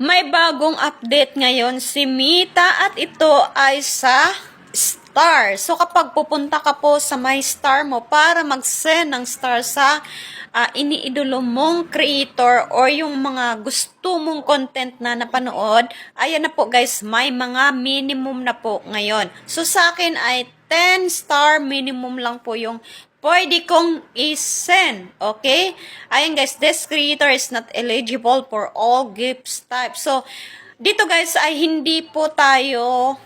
May bagong update ngayon si Mita at ito ay sa star. So kapag pupunta ka po sa my star mo para mag-send ng star sa ah, iniidolo mong creator or yung mga gusto mong content na napanood, ayan na po guys, may mga minimum na po ngayon. So sa akin ay 10 star minimum lang po yung pwede kong i-send. Okay? Ayan guys, this creator is not eligible for all gifts type. So, dito guys ay hindi po tayo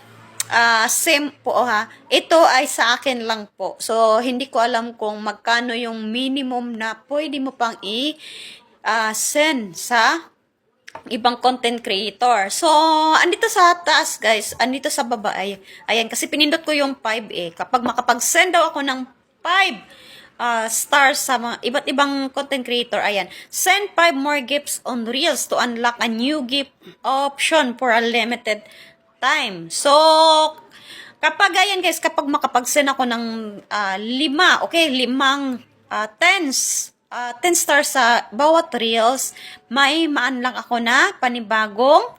ah same po ha. Ito ay sa akin lang po. So, hindi ko alam kung magkano yung minimum na pwede mo pang i-send sa ibang content creator. So, andito sa taas, guys. Andito sa baba ay, ayan, kasi pinindot ko yung 5 eh. Kapag makapag-send daw ako ng 5 uh, stars sa mga iba't ibang content creator, ayan, send 5 more gifts on Reels to unlock a new gift option for a limited time. So, kapag ayan guys, kapag makapag-send ako ng ah, lima, okay, limang ah, tens, ah, 10 stars sa bawat reels, may maan lang ako na panibagong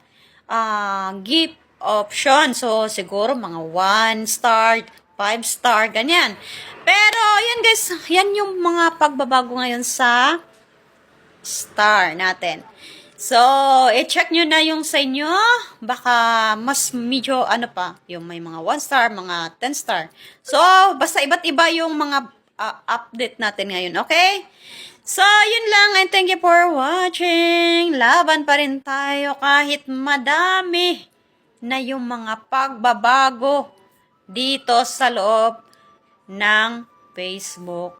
ah, gift option. So, siguro mga 1 star, 5 star, ganyan. Pero, yan guys, yan yung mga pagbabago ngayon sa star natin. So, i-check nyo na yung sa inyo. Baka mas medyo ano pa, yung may mga 1 star, mga 10 star. So, basta iba't iba yung mga ah, update natin ngayon, okay? So, yun lang and thank you for watching. Laban pa rin tayo kahit madami na yung mga pagbabago dito sa loob ng Facebook